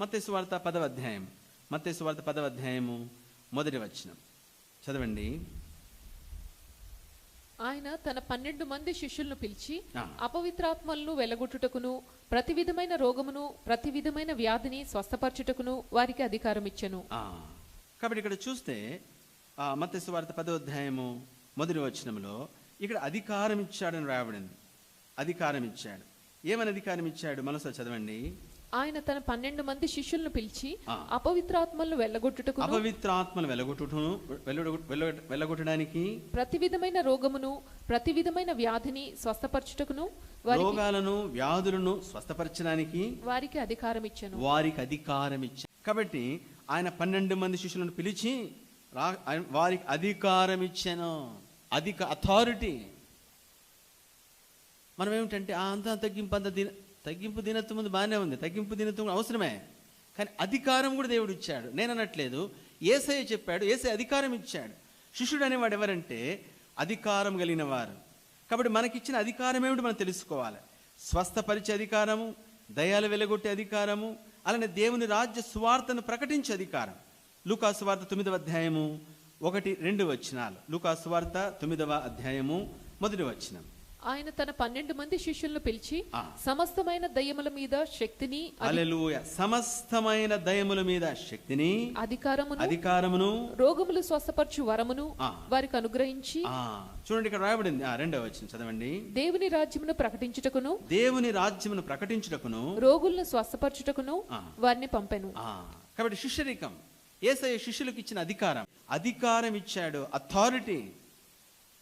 మత్తయి వార్త పదవ అధ్యాయం మత్తయి వార్త పదవ అధ్యాయము మొదటి వచనం. చదవండి. ఆయన తన పన్నెండు మంది శిష్యులను పిలిచి. అపవిత్రాత్మలను వెలగొట్టుటకును ప్రతి విధమైన రోగమును ప్రతి విధమైన వ్యాధిని స్వస్థపరచుటకును వారికి అధికారం ఇచ్చెను కాబట్టి ఇక్కడ చూస్తే మత్స్య వార్త పదో అధ్యాయము మొదటి వచనంలో ఇక్కడ అధికారం ఇచ్చాడని రాయబడింది. అధికారం ఇచ్చాడు ఏమని అధికారం ఇచ్చాడు మనసులో చదవండి. ఆయన తన పన్నెండు మంది శిష్యులను పిలిచి. అపవిత్రాత్మలను వెల్లగొట్టుటకును అపవిత్రాత్మలు వెల్ల- వెళ్ళగొట్టడానికి ప్రతి విధమైన రోగమును ప్రతి విధమైన వ్యాధిని స్వస్థపరచుటకును వారికి రోగాలను వ్యాధులను స్వస్థపరచడానికి వారికి అధికారం ఇచ్చెను వారికి అధికారం ఇచ్చాడు కాబట్టి ఆయన పన్నెండు మంది శిష్యులను పిలిచి వారికి అధికారం ఇచ్చాను అధిక అథారిటీ మనం ఏమిటంటే అంత తగ్గింపు అంత తగ్గింపు దినత్వం ముందు బాగానే ఉంది. తగ్గింపు దినత్వం అవసరమే. కానీ అధికారం కూడా దేవుడు ఇచ్చాడు. నేను అనట్లేదు. ఏసఐ చెప్పాడు. ఏసై అధికారం ఇచ్చాడు. శిష్యుడు అనేవాడు ఎవరంటే అధికారం కలిగిన వారు. కాబట్టి మనకిచ్చిన అధికారం ఏమిటి మనం తెలుసుకోవాలి? స్వస్థపరిచే అధికారము దయాలు వెలగొట్టే అధికారము అలానే దేవుని రాజ్య సువార్తను ప్రకటించే అధికారం. లూకా సువార్త తొమ్మిదవ అధ్యాయము ఒకటి రెండు వచనాలు. లూకా సువార్త తొమ్మిదవ అధ్యాయము మొదటి వచనం. ఆయన తన పన్నెండు మంది శిష్యులను పిలిచి. సమస్తమైన దయ్యముల మీద శక్తిని అలెలుయ సమస్తమైన దయముల మీద శక్తిని అధికారమును అధికారమును రోగములు స్వస్థపరచు వరమును. వారికి అనుగ్రహించి చూడండి ఇక్కడ రాయబడింది. ఆ రెండవ వచనం చదవండి. దేవుని రాజ్యమును ప్రకటించుటకును దేవుని రాజ్యమును ప్రకటించుటకును రోగులను స్వస్థపరచుటకును. వారిని పంపెను. కాబట్టి శిష్యరికం. ఏసయ్య శిష్యులకు ఇచ్చిన అధికారం. అధికారం ఇచ్చాడు. అథారిటీ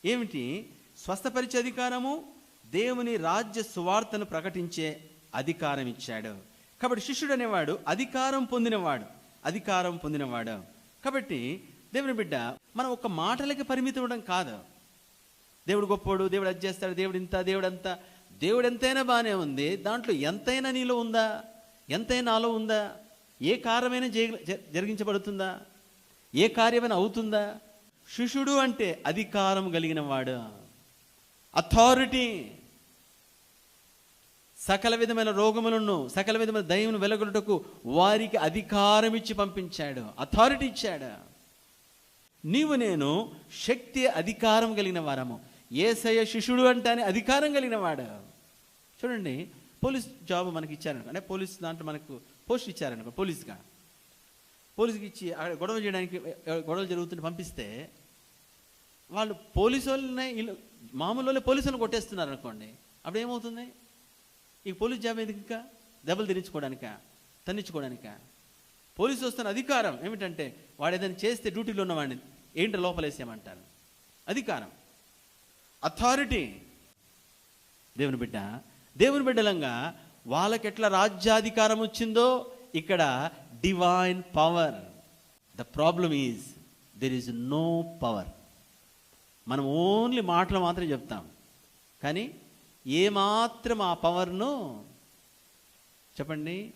ఏమిటి? స్వస్థపరిచే అధికారము దేవుని రాజ్య సువార్తను ప్రకటించే అధికారం ఇచ్చాడు. కాబట్టి శిష్యుడు అనేవాడు అధికారం పొందినవాడు అధికారం పొందినవాడు. కాబట్టి దేవుని బిడ్డ మనం ఒక మాటలకి పరిమితం అవ్వడం కాదు. దేవుడు గొప్పోడు దేవుడు అది చేస్తాడు దేవుడు ఇంత దేవుడు అంత. దేవుడు ఎంతైనా బాగానే ఉంది. దాంట్లో ఎంతైనా నీలో ఉందా? ఎంతైనా నాలో ఉందా? ఏ కార్యమైనా జరిగించబడుతుందా? ఏ కార్యమైనా అవుతుందా? శిష్యుడు అంటే అధికారం కలిగిన వాడు అథారిటీ సకల విధమైన రోగములను సకల విధమైన దయమును వెలగొట్టుటకు వారికి అధికారం ఇచ్చి పంపించాడు. అథారిటీ ఇచ్చాడు. నీవు నేను శక్తి అధికారం కలిగిన వారము. ఏసయ శిష్యుడు అంటానే అధికారం కలిగిన వాడు. చూడండి పోలీస్ జాబ్ మనకి ఇచ్చారనుకో అంటే పోలీస్ దాంట్లో మనకు పోస్ట్ ఇచ్చారనుకో పోలీస్గా. పోలీస్కి ఇచ్చి అక్కడ గొడవ చేయడానికి గొడవలు జరుగుతుంటే పంపిస్తే వాళ్ళు పోలీసు వాళ్ళనే మామూలు వాళ్ళే పోలీసులను కొట్టేస్తున్నారు అనుకోండి అప్పుడు ఏమవుతుంది? ఈ పోలీస్ జాబ్ ఎందుకు ఇంకా దెబ్బలు తినించుకోవడానిక? తన్నించుకోవడానిక? పోలీసు వస్తున్న అధికారం ఏమిటంటే వాడు ఏదైనా చేస్తే డ్యూటీలో ఉన్నవాడిని ఏంటి లోపలేసేయమంటారు అధికారం. అథారిటీ దేవుని బిడ్డ దేవుని బిడ్డలంగా వాళ్ళకి ఎట్లా రాజ్యాధికారం వచ్చిందో ఇక్కడ divine power the problem is there is no power మనం ఓన్లీ మాటలు మాత్రమే చెప్తాం. కానీ ఏమాత్రం ఆ పవర్ను చెప్పండి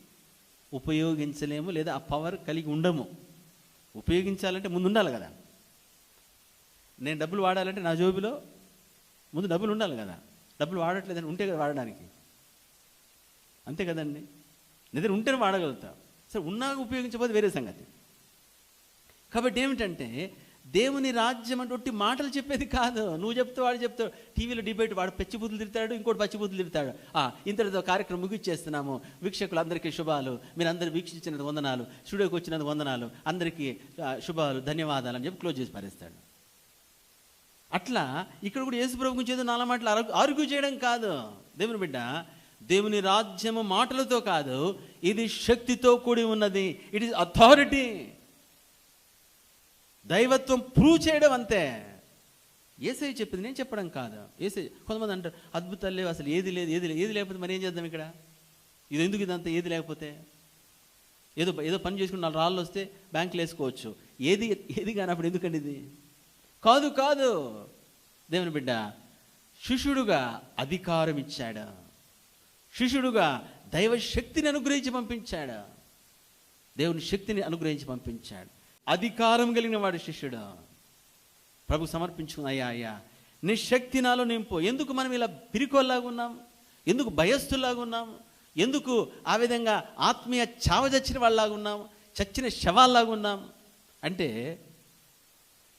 ఉపయోగించలేము లేదా ఆ పవర్ కలిగి ఉండము. ఉపయోగించాలంటే ముందు ఉండాలి కదా. నేను డబ్బులు వాడాలంటే నా జోబిలో ముందు డబ్బులు ఉండాలి కదా. డబ్బులు వాడట్లేదని ఉంటే కదా వాడడానికి. అంతే కదండి. నిద్ర ఉంటేనే వాడగలుగుతాం. సరే ఉన్నాక ఉపయోగించకపోతే వేరే సంగతి. కాబట్టి ఏమిటంటే దేవుని రాజ్యం అంటే ఒట్టి మాటలు చెప్పేది కాదు. నువ్వు చెప్తే వాడు చెప్తావు టీవీలో డిబేట్ వాడు పచ్చిబుద్ధులు తిడతాడు ఇంకోటి పచ్చిబుద్ధులు తిడతాడు. ఆ, ఇంతటితో కార్యక్రమం ముగిచ్చేస్తున్నాము. వీక్షకులందరికీ శుభాలు. మీరు అందరు వీక్షించినందుకు వందనాలు. స్టూడియోకి వచ్చినందుకు వందనాలు. అందరికీ శుభాలు ధన్యవాదాలు అని చెప్పి క్లోజ్ చేసి పారేస్తాడు. అట్లా ఇక్కడ కూడా యేసుప్రభు గురించి ఏదో నాలుగు మాటలు అరుగు ఆర్గ్యూ చేయడం కాదు. దేవుని బిడ్డ దేవుని రాజ్యము మాటలతో కాదు. ఇది శక్తితో కూడి ఉన్నది. ఇట్ ఈస్ అథారిటీ దైవత్వం ప్రూవ్ చేయడం అంతే. ఏసై చెప్పింది నేను చెప్పడం కాదు. ఏసై కొంతమంది అంటారు అద్భుతాలు లేవు అసలు ఏది లేదు ఏది లేదు ఏది లేకపోతే మరి ఏం చేద్దాం ఇక్కడ? ఇది ఎందుకు ఇదంతా ఏది లేకపోతే? ఏదో ఏదో పని చేసుకుని నాలుగు రాళ్ళు వస్తే బ్యాంకులు వేసుకోవచ్చు. ఏది ఏది కానప్పుడు ఎందుకండి ఇది? కాదు కాదు. దేవుని బిడ్డ శిష్యుడుగా అధికారం ఇచ్చాడు. శిష్యుడుగా దైవ శక్తిని అనుగ్రహించి పంపించాడు. దేవుని శక్తిని అనుగ్రహించి పంపించాడు. అధికారం కలిగిన వాడు శిష్యుడు. ప్రభు సమర్పించుకున్న అయ్యా అయ్యా నీ శక్తి నాలో నింపు ఎందుకు మనం ఇలా పిరికోల్లాగా ఉన్నాం? ఎందుకు భయస్థుల్లాగా ఉన్నాం? ఎందుకు ఆ విధంగా ఆత్మీయ చావ చచ్చిన వాళ్ళలాగా ఉన్నాం? చచ్చిన శవాల్లాగా ఉన్నాం? అంటే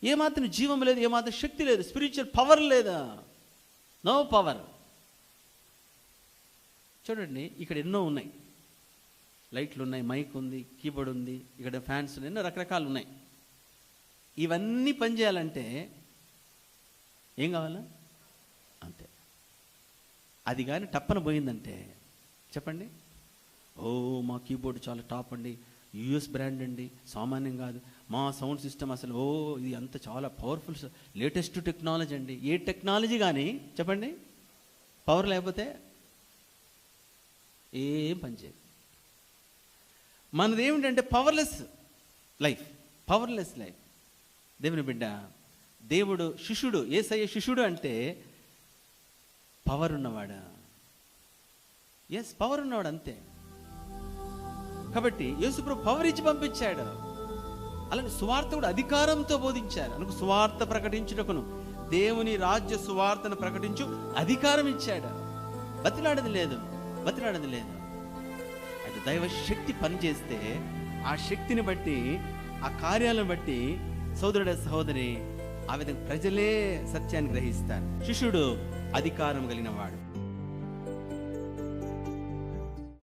ఏమాత్రం జీవం లేదు ఏమాత్రం శక్తి లేదు స్పిరిచువల్ పవర్ లేదా? నో పవర్ చూడండి ఇక్కడ ఎన్నో ఉన్నాయి. లైట్లు ఉన్నాయి మైక్ ఉంది కీబోర్డ్ ఉంది ఇక్కడ ఫ్యాన్స్ ఉన్నాయి ఎన్నో రకరకాలు ఉన్నాయి. ఇవన్నీ పనిచేయాలంటే ఏం కావాలా? అంతే. అది కానీ టప్పన పోయిందంటే చెప్పండి. ఓ మా కీబోర్డ్ చాలా టాప్ అండి యుఎస్ బ్రాండ్ అండి సామాన్యం కాదు. మా సౌండ్ సిస్టమ్ అసలు ఓ ఇది అంత చాలా పవర్ఫుల్ లేటెస్ట్ టెక్నాలజీ అండి. ఏ టెక్నాలజీ కానీ చెప్పండి. పవర్ లేకపోతే ఏం పనిచేయదు మనది ఏమిటంటే పవర్లెస్ లైఫ్ పవర్లెస్ లైఫ్ దేవుని బిడ్డ దేవుడు శిష్యుడు ఏసయ్య శిష్యుడు అంటే పవర్ ఉన్నవాడా ఎస్ పవర్ ఉన్నవాడు అంతే. కాబట్టి యేసుప్రభు పవర్ ఇచ్చి పంపించాడు. అలానే సువార్త కూడా అధికారంతో బోధించారు. అనుకు సువార్త ప్రకటించుటకును దేవుని రాజ్య సువార్తను ప్రకటించు అధికారం ఇచ్చాడు. బతిలాడది లేదు బతిలాడది లేదు. అయితే దైవ పనిచేస్తే ఆ శక్తిని బట్టి ఆ కార్యాలను బట్టి సోదరుడ సహోదరి ఆ విధంగా ప్రజలే సత్యాన్ని గ్రహిస్తారు. శిష్యుడు అధికారం కలిగిన వాడు